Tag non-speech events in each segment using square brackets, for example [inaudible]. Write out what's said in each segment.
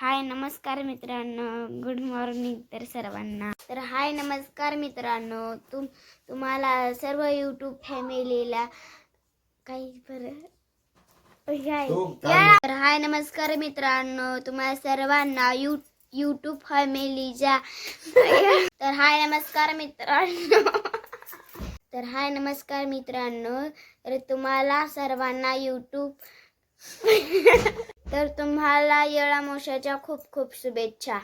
हाय नमस्कार मित्रांनो. Good morning तर सर्वांना. तर हाय नमस्कार मित्रांनो. तुम तुम्हाला सर्व यूट्यूब फॅमिलीला काही बरं? तर हाय नमस्कार मित्रांनो. तुम्हाला सर्वांना यू यूट्यूब फॅमिलीच्या [laughs] तर हाय नमस्कार मित्रांनो. [laughs] तर हाय नमस्कार मित्रांनो. तर तुम्हाला सर्वांना यूट्यूब तर तुम्हाला येळामोशाच्या खूप खूप शुभेच्छा.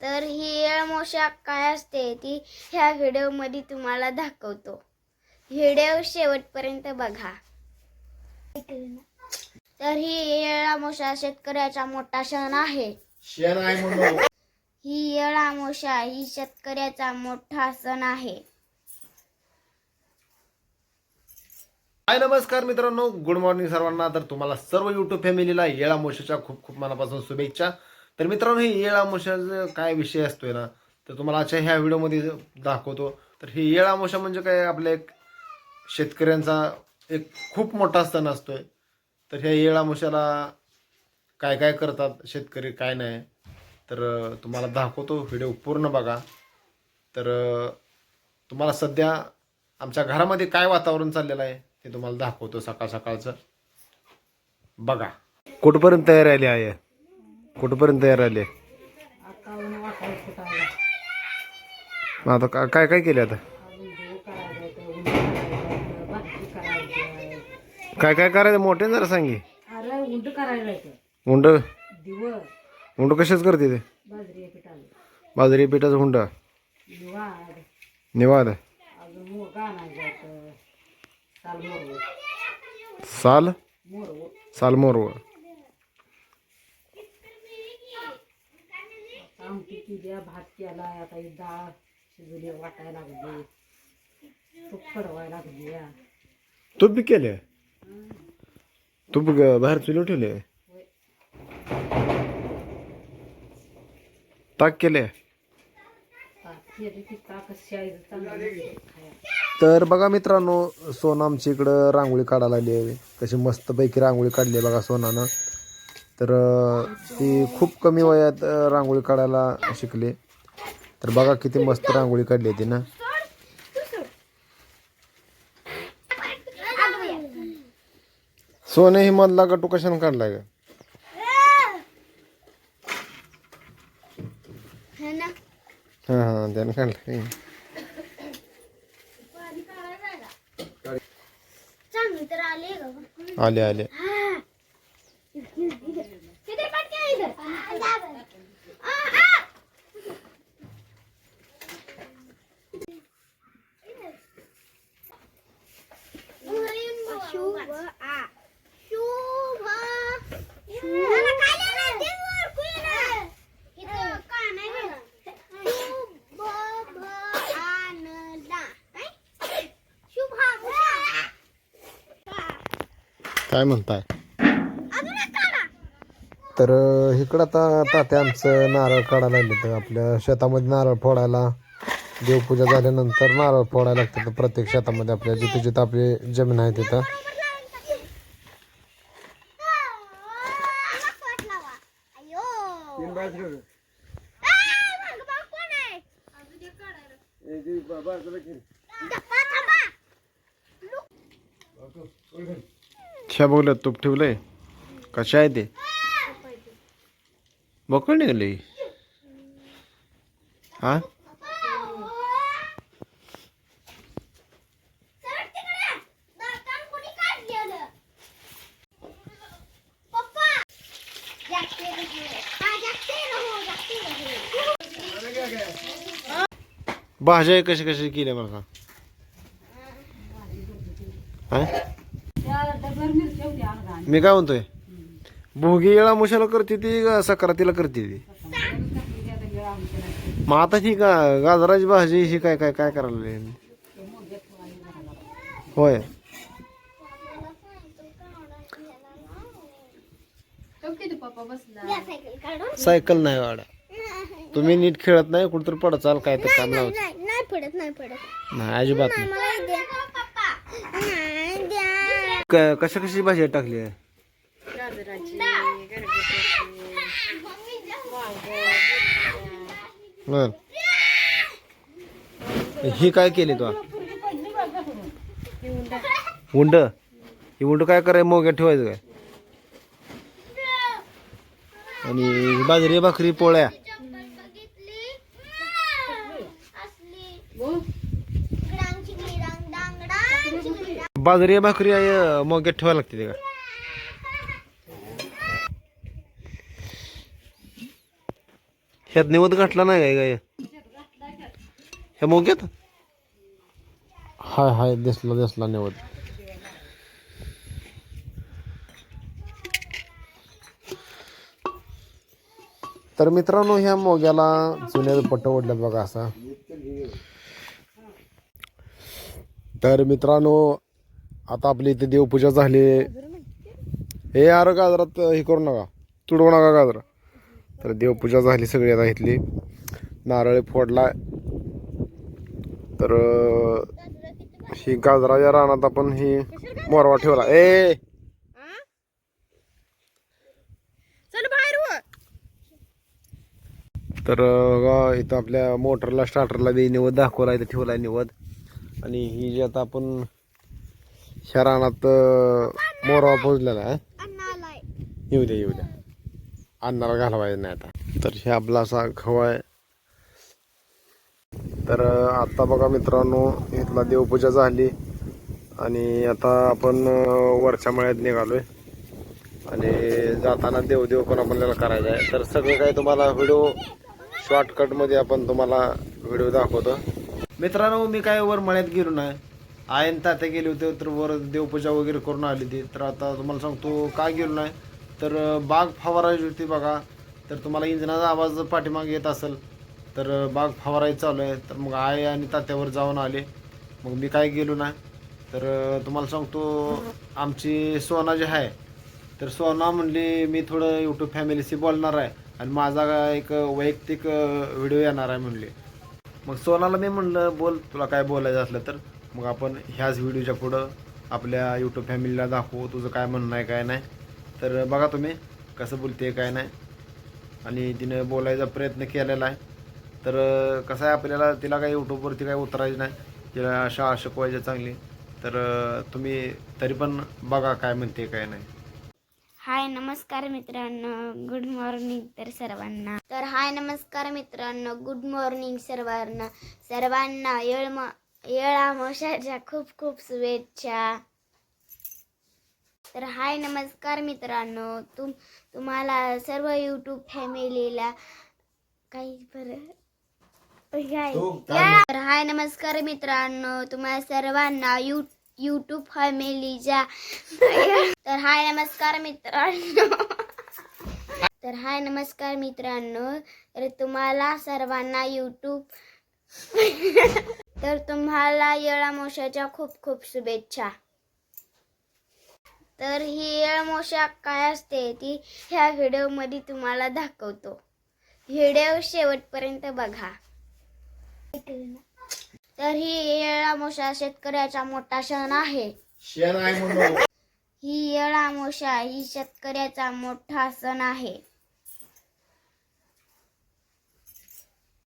तर ही येळमोशा काय असते ती ह्या व्हिडिओमध्ये तुम्हाला दाखवतो. व्हिडिओ शेवटपर्यंत बघा. तर ही येळामोशा शेतकऱ्याचा मोठा सण आहे. ही येळामोशा ही शेतकऱ्याचा मोठा सण आहे. हाय नमस्कार मित्रांनो. गुड मॉर्निंग सर्वांना. तर तुम्हाला सर्व युट्यूब फॅमिलीला येळा मोशाच्या खूप खूप मनापासून शुभेच्छा. तर मित्रांनो ही येळा मोशाचा काय विषय असतोय ना तर तुम्हाला आजच्या ह्या व्हिडिओमध्ये दाखवतो. तर ही येळा मोशा म्हणजे काय? आपल्या एक शेतकऱ्यांचा एक खूप मोठा सण असतोय. तर ह्या येळा मोशाला काय काय करतात शेतकरी काय नाही तर तुम्हाला दाखवतो. व्हिडिओ पूर्ण बघा. तर तुम्हाला सध्या आमच्या घरामध्ये काय वातावरण चाललेलं आहे? ते तुम्हाला दाखवतो सकाळ सकाळचं. बघा. कुठपर्यंत तयार आली आहे कुठपर्यंत तयार आली? मग आता का- काय काय केले आता? काय काय करायचं? मोठे जरा सांगी. अरे उंड करायला येतं हुंड हुंड कशाच करते ते? बाजरी पिठाले बाजरी पिठाचं हुंड निवाड निवाद. अजून मुगा आणायचं. साल साल मोरव. साल मोरव आमटी केली भात केला आता ही डाळ शिजली वाटायला लागली तूप कडवायला लागली तूप बी केले तूप बाहेर चुलीवर ठेवले ताक केले ताक केले की ताक शाळेत चांगली तर बघा मित्रांनो सोना आमच्या इकडं रांगोळी काढायला लागली आहे. कशी मस्तपैकी रांगोळी काढली आहे बघा सोनानं. तर ती खूप कमी वयात रांगोळी काढायला शिकली. तर बघा किती मस्त रांगोळी काढली आहे तिनं सोने ही मधला गटू कशाने काढलाय का है हां हां त्यानं काढलाय चांगली तर आली आहे का आले आले किती पटके आहे इधर आ, आ! शुभ आ शुभ मला काय लिहिलंय? ते वर कुठे? इथं का नाही लिहिलं? शुभ भ आनंदा. काय? शुभ हा मुसा. काय म्हणताय? अजून एक काढा. तर इकडं आता तात्या आमचं नारळ काढायला लागले तर आपल्या शेतामध्ये नारळ फोडायला देवपूजा झाल्यानंतर नारळ फोडायला लागतं प्रत्येक शेतामध्ये आपल्या जिथे जिथं आपली जमीन आहे तिथं. ह्या बघलं तूप ठेवलंय? कशा आहे ते? बकळ निघाली? हा? भाज्या कशी कशी केल्या मला हा? मी काय म्हणतोय? भोगी येळा मुशाला करते ती का सक्रातीला करते ती? मग आता ही का गाजराची भाजी ही काय काय काय करायला? होय. सायकल नाही वाडा. तुम्ही नीट खेळत नाही कुठतरी पडचाल काय तर काम लावत नाही पडत नाही पडत. नाही अजिबात नाही. क कशा कशी भाजी टाकली आहे? गाजराची हे काय केले तू? उंड. हे उंड काय कराय मोग्या ठेवायचं काय? आणि बाजरी भाकरी पोळ्या. बाजरी भाकरी आहे मोग्यात ठेवायला लागते ते का ह्यात निवत घातला नाही काय काय? ह्या मोग्यात हाय हाय दिसला दिसला निवत तर मित्रांनो ह्या मोग्याला जुन्या पट्ट ओढल्यात बघा असा. तर मित्रांनो आता आपली इथे देवपूजा झाली. हे यार गाजरात हे करू नका. तुडवू नका गाजरा. तर देवपूजा झाली सगळी आता इथली. नारळ फोडलाय तर ही गाजराच्या रानात आपण ही मोरवा ठेवला. ए. तर इथं आपल्या मोटरला स्टार्टरला बी निवद दाखवला इथं ठेवलाय निवद. आणि ही जी आता आपण ह्या रानात मोरवा पोचलेला आहे. येऊ द्या येऊ द्या अन्नाला घालवायचं नाही आता. तर हे आपला असा खवा आहे. तर आत्ता आता बघा मित्रांनो इथला देवपूजा झाली. आणि आता आपण वरच्या मळ्यात निघालोय. आणि जाताना देवदेव पण आपल्याला करायचा आहे. तर सगळं काही तुम्हाला व्हिडिओ शॉर्टकटमध्ये आपण तुम्हाला व्हिडिओ दाखवतो. मित्रांनो मी काय वर मळ्यात गेलो नाही. आयन तात्या गेले होते तर वर देवपूजा वगैरे करून आली ती तर आता तुम्हाला सांगतो का गेलो नाही? तर बाग फवारायची होती बघा. तर तुम्हाला इंजनाचा आवाज पाठीमागे येत असेल तर बाग फवारायचं चालू आहे. तर मग आई आणि तात्यावर जाऊन आले. मग मी काय गेलो नाही? तर तुम्हाला सांगतो आमची सोना जी आहे तर सोना म्हणली मी थोडं यूट्यूब फॅमिलीशी बोलणार आहे. आणि माझा एक वैयक्तिक व्हिडिओ येणार आहे म्हणली. मग सोनाला मी म्हणलं बोल तुला काय बोलायचं असलं तर. मग आपण ह्याच व्हिडिओच्या पुढं आपल्या यूट्यूब फॅमिलीला दाखवू तुझं काय म्हणणं आहे काय नाही. तर बघा तुम्ही कसं बोलते काय नाही. आणि तिनं बोलायचा प्रयत्न केलेला आहे. तर कसं आहे आपल्याला तिला काही यूट्यूबवरती काही उतरायचं नाही. तिला शाळा शिकवायची चांगली. तर तुम्ही तरी पण बघा काय म्हणते काय नाही. हाय नमस्कार मित्रांनो. गुड मॉर्निंग तर सर्वांना. तर हाय नमस्कार मित्रांनो. गुड मॉर्निंग सर्वांना. सर्वांना येळ म येळ अमावस्याच्या खूप खूप शुभेच्छा. तर हाय नमस्कार मित्रांनो. तुम तुम्हाला सर्व यूट्यूब फॅमिलीला काही बरं? तर हाय नमस्कार मित्रांनो. तुम्हाला सर्वांना यू यूट्यूब फॅमिलीच्या [laughs] तर हाय नमस्कार मित्रांनो. तर हाय नमस्कार मित्रांनो. तर तुम्हाला सर्वांना यूट्यूब तर तुम्हाला येळामोशाच्या खूप खूप शुभेच्छा. तर ही येळमोशा काय असते ती ह्या व्हिडिओमध्ये तुम्हाला दाखवतो. व्हिडिओ शेवटपर्यंत बघा. तर ही येळामोशा शेतकऱ्याचा मोठा सण आहे. ही येळामोशा ही शेतकऱ्याचा मोठा सण आहे.